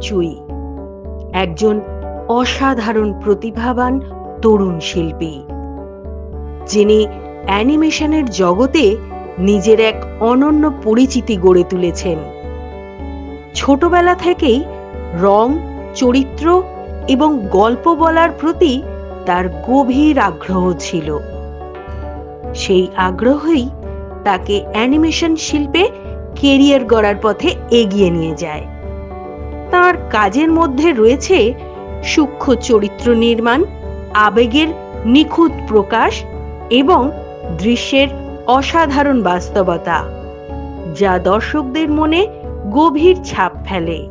চুই একজন অসাধারণ প্রতিভাবান তরুণ শিল্পী, যিনি অ্যানিমেশনের জগতে নিজের এক অনন্য পরিচিতি গড়ে তুলেছেন। ছোটবেলা থেকেই রং, চরিত্র এবং গল্প বলার প্রতি তার গভীর আগ্রহ ছিল। সেই আগ্রহই তাকে অ্যানিমেশন শিল্পে কেরিয়ার গড়ার পথে এগিয়ে নিয়ে যায়। তার কাজের মধ্যে রয়েছে সূক্ষ্ম চরিত্র নির্মাণ, আবেগের নিখুঁত প্রকাশ এবং দৃশ্যের অসাধারণ বাস্তবতা, যা দর্শকদের মনে গভীর ছাপ ফেলে।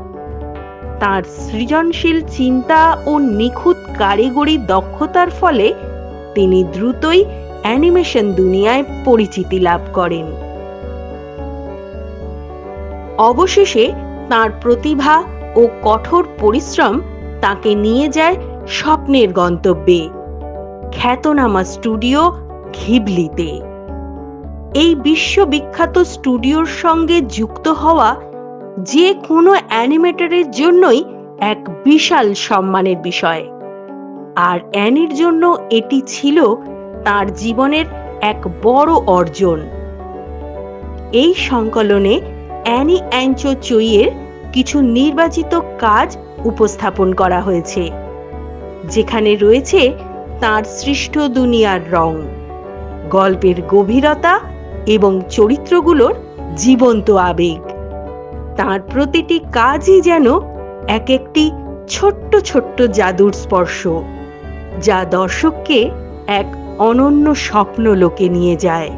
তার সৃজনশীল চিন্তা ও নিখুঁত কারিগরি দক্ষতার ফলে তিনি দ্রুতই অ্যানিমেশন দুনিয়ায় পরিচিতি লাভ করেন। অবশেষে তার প্রতিভা ও কঠোর পরিশ্রম তাকে নিয়ে যায় স্বপ্নের গন্তব্যে। খ্যাতনামা স্টুডিও ঘিবলিতে। এই বিশ্ববিখ্যাত স্টুডিওর সঙ্গে যুক্ত হওয়া যে কোনো অ্যানিমেটরের জন্যই এক বিশাল সম্মানের বিষয়। আর অ্যানির জন্য এটি ছিল তার জীবনের এক বড় অর্জন। এই সংকলনে অ্যানি অ্যাঞ্চো চুইয়ের কিছু নির্বাচিত কাজ উপস্থাপন করা হয়েছে, যেখানে রয়েছে তার সৃষ্ট দুনিয়ার রং, গল্পের গভীরতা এবং চরিত্রগুলোর জীবন্ত আবেগ। তার প্রতিটি কাজই যেন এক একটি ছোট্ট ছোট্ট জাদুর স্পর্শ, যা দর্শককে এক অনন্য স্বপ্ন লোকে নিয়ে যায়।